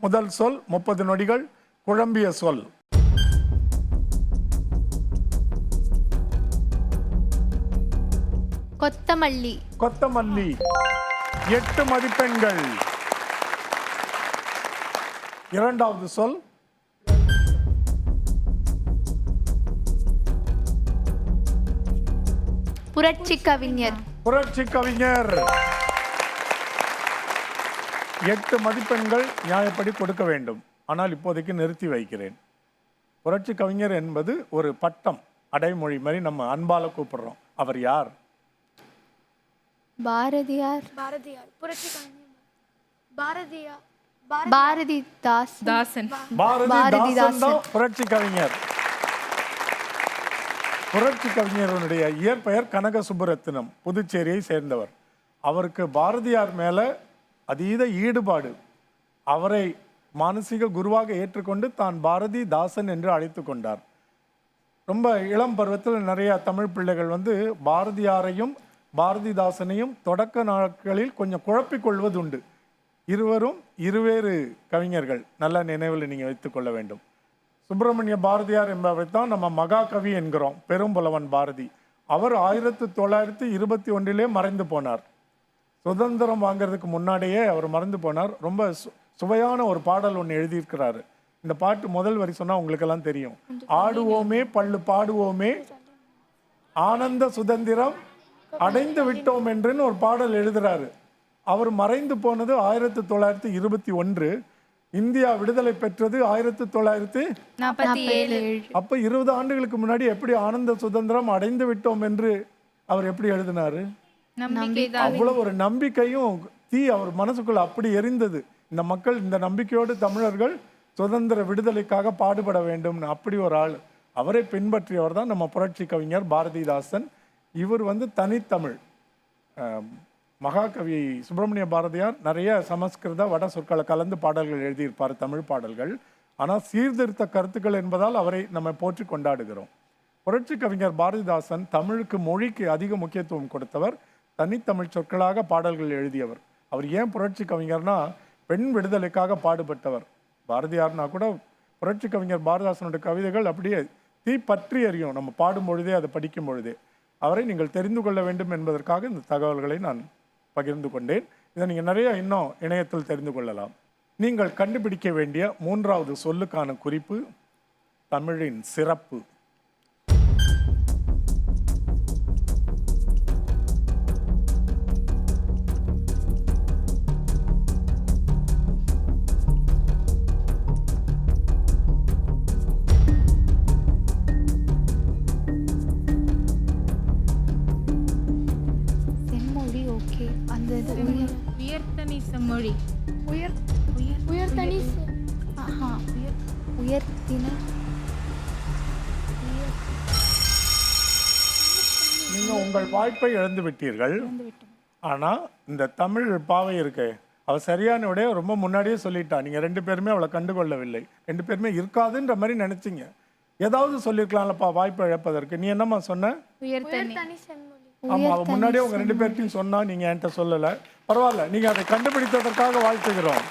முதல் சொல் முப்பது நொடிகள் குழம்பிய சொல். கொத்தமல்லி. கொத்தமல்லி. எட்டு மதிப்பெண்கள். இரண்டாவது சொல். புரட்சி கவிஞர். புரட்சி கவிஞர். எட்டு மதிப்பெண்கள் நியாயப்படி கொடுக்க வேண்டும். ஆனால் இப்போதைக்கு நிறுத்தி வைக்கிறேன். புரட்சி கவிஞர் என்பது ஒரு பட்டம் அடைமொழி மாதிரி நம்ம அன்பால கூப்பிடுறோம். அவர் யார்? பாரதியார். பாரதியார். புரட்சி கவிஞர். பாரதியார் பாரதி தாஸ் தாசன். பாரதி புரட்சி கவிஞர். புரட்சி கவிஞருடைய இயற்பெயர் கனக சுப்புரத்தினம் புதுச்சேரியை சேர்ந்தவர். அவருக்கு பாரதியார் மேல அதீத ஈடுபாடு அவரை மானசீக குருவாக ஏற்றுக்கொண்டு தான் பாரதி தாசன் என்று அழைத்து கொண்டார். ரொம்ப இளம் பருவத்தில் நிறைய தமிழ் பிள்ளைகள் வந்து பாரதியாரையும் பாரதிதாசனையும் தொடக்க நாட்களில் கொஞ்சம் குழப்பிக்கொள்வதுண்டு இருவரும் இருவேறு கவிஞர்கள். நல்ல நினைவில் நீங்கள் வைத்துக்கொள்ள வேண்டும். சுப்பிரமணிய பாரதியார் என்பவரை தான் நம்ம மகாகவி என்கிறோம் பெரும்புலவன் பாரதி. அவர் ஆயிரத்தி தொள்ளாயிரத்தி இருபத்தி ஒன்றிலே மறைந்து போனார். சுதந்திரம் வாங்குறதுக்கு முன்னாடியே அவர் மறந்து போனார். ரொம்ப சு- சுவையான ஒரு பாடல் ஒன்று எழுதியிருக்கிறாரு. இந்த பாட்டு முதல் வரி சொன்னா உங்களுக்கெல்லாம் தெரியும். ஆடுவோமே பள்ளு பாடுவோமே ஆனந்த சுதந்திரம் அடைந்து விட்டோம் என்றுன்னு ஒரு பாடல் எழுதுறாரு. அவர் மறைந்து போனது ஆயிரத்தி தொள்ளாயிரத்தி இருபத்தி ஒன்று. இந்தியா விடுதலை பெற்றது ஆயிரத்தி தொள்ளாயிரத்தி நாற்பத்தி ஏழு அப்ப இருபது ஆண்டுகளுக்கு முன்னாடி எப்படி ஆனந்த சுதந்திரம் அடைந்து விட்டோம் என்று அவர் எப்படி எழுதினாரு? அவ்வளவு ஒரு நம்பிக்கையும் தீ அவர் மனசுக்குள்ள அப்படி எரிந்தது. இந்த மக்கள் இந்த நம்பிக்கையோடு தமிழர்கள் சுதந்திர விடுதலைக்காக பாடுபட வேண்டும்னு அப்படி ஒரு ஆள் அவரை பின்பற்றியவர் தான் நம்ம புரட்சி கவிஞர் பாரதிதாசன். இவர் வந்து தனித்தமிழ். மகாகவி சுப்பிரமணிய பாரதியார் நிறைய சமஸ்கிருத வட சொற்களை கலந்து பாடல்கள் எழுதியிருப்பார் தமிழ் பாடல்கள். ஆனால் சீர்திருத்த கருத்துக்கள் என்பதால் அவரை நம்ம போற்றி கொண்டாடுகிறோம். புரட்சி கவிஞர் பாரதிதாசன் தமிழுக்கு மொழிக்கு அதிக முக்கியத்துவம் கொடுத்தவர். தனித்தமிழ் சொற்களாக பாடல்கள் எழுதியவர். அவர் ஏன் புரட்சி கவிஞர்னா பெண் விடுதலைக்காக பாடுபட்டவர். பாரதியார்னா கூட புரட்சி கவிஞர் பாரதிதாசனுடைய கவிதைகள் அப்படியே தீ பற்றி எறியும். நம்ம பாடும் பொழுதே அதை படிக்கும் பொழுதே அவரை நீங்கள் தெரிந்து கொள்ள வேண்டும் என்பதற்காக இந்த தகவல்களை நான் பகிர்ந்து கொண்டேன். இதை நீங்கள் நிறைய இன்னும் இணையத்தில் தெரிந்து கொள்ளலாம். நீங்கள் கண்டுபிடிக்க வேண்டிய மூன்றாவது சொல்லுக்கான குறிப்பு தமிழின் சிறப்பு. உயர்த்தனி செம்மொழி உயர் உயர் உயர்தனி ஆஹா. உயர் உயர்த்தின நீங்க உங்கள் வாய்ப்பை இழந்து விட்டீர்கள். ஆனா இந்த தமிழ் பாவை இருக்கே. அவ சரியான விடைய ரொம்ப முன்னாடியே சொல்லிட்டா. நீங்க ரெண்டு பேருமே அவளை கண்டுகொள்ளவில்லை. ரெண்டு பேருமே இருக்காதுன்ற மாதிரி நினைச்சீங்க. ஏதாவது சொல்லியிருக்கலாம்லப்பா வாய்ப்பை இழப்பதற்கு. நீ என்னம்மா சொன்ன? உயர்த்தனி உயர்தனி செம்மொழி. ஆமா அவ முன்னாடியே உங்க ரெண்டு பேர்ட்டையும் சொன்னா நீங்க என்கிட்ட சொல்லல. பரவாயில்ல நீங்கள் அதை கண்டுபிடித்ததற்காக வாழ்த்துகிறோம்.